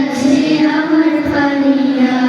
আছে আমার পানিয়া